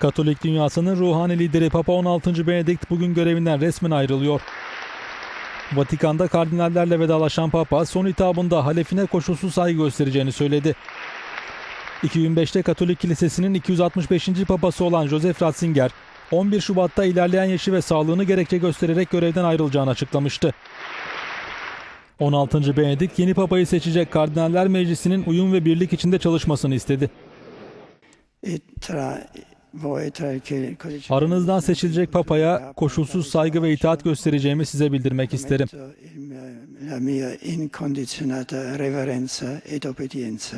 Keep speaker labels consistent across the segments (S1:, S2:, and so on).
S1: Katolik dünyasının ruhani lideri Papa 16. Benedikt bugün görevinden resmen ayrılıyor. Vatikan'da kardinallerle vedalaşan Papa son hitabında halefine koşulsuz saygı göstereceğini söyledi. 2005'te Katolik Kilisesi'nin 265. papası olan Joseph Ratzinger, 11 Şubat'ta ilerleyen yaşı ve sağlığını gerekçe göstererek görevden ayrılacağını açıklamıştı. 16. Benedikt yeni papayı seçecek Kardinaller Meclisi'nin uyum ve birlik içinde çalışmasını istedi. Aranızdan seçilecek papaya koşulsuz saygı ve itaat göstereceğimi size bildirmek isterim.
S2: il mio- La mia incondizionata reverenza ed obbedienza.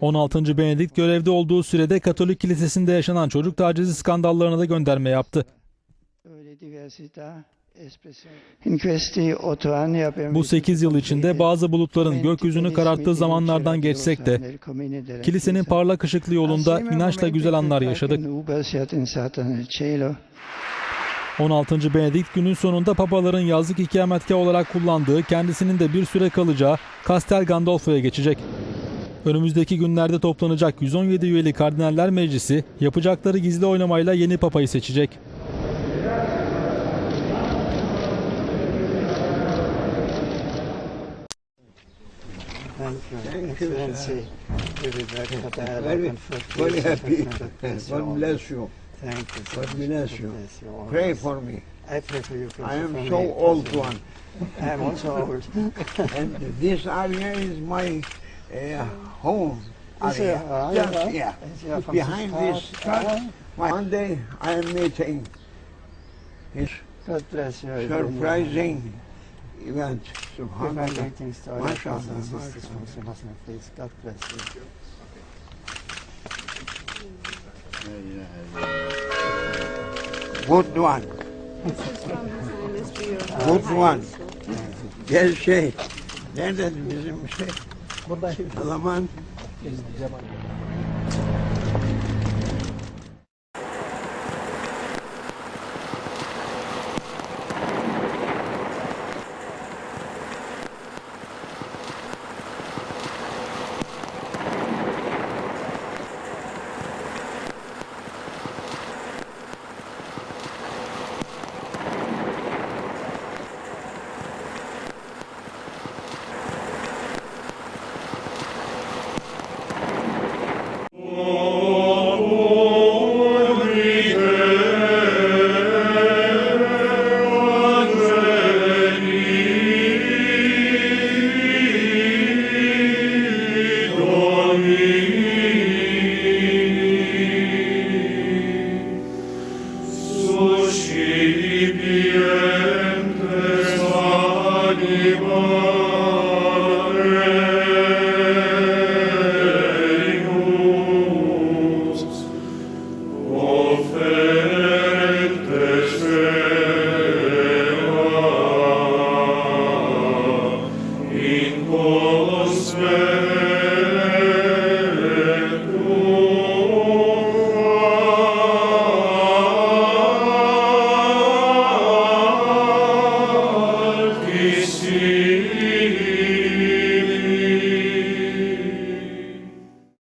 S1: 16. Benedikt görevde olduğu sürede Katolik Kilisesi'nde yaşanan çocuk tacizi skandallarına da gönderme yaptı. Bu
S2: vissuto
S1: 8 yıl içinde bazı bulutların gökyüzünü kararttığı zamanlardan geçsek de kilisenin parlak ışıklı yolunda inançla güzel anlar yaşadık. 16. Benedikt günün sonunda papaların yazlık ikametgah olarak kullandığı kendisinin de bir süre kalacağı Castel Gandolfo'ya geçecek. Önümüzdeki günlerde toplanacak 117 üyeli Kardinaller Meclisi yapacakları gizli oylamayla yeni papayı seçecek.
S3: Very, very happy. God bless you. God bless you. Pray for me.
S2: I pray for you.
S3: I am so old one.
S2: I am also old.
S3: And this area is my uh, home area.
S2: uh,
S3: Just
S2: yeah. Yeah,
S3: Behind this church, one day I am meeting. It's
S2: God bless you.
S3: surprising event. Subhanallah.
S2: God bless you.
S3: Good one. Good one. Gel şey. Nerede bizim şey? Burada. Zaman. Amen.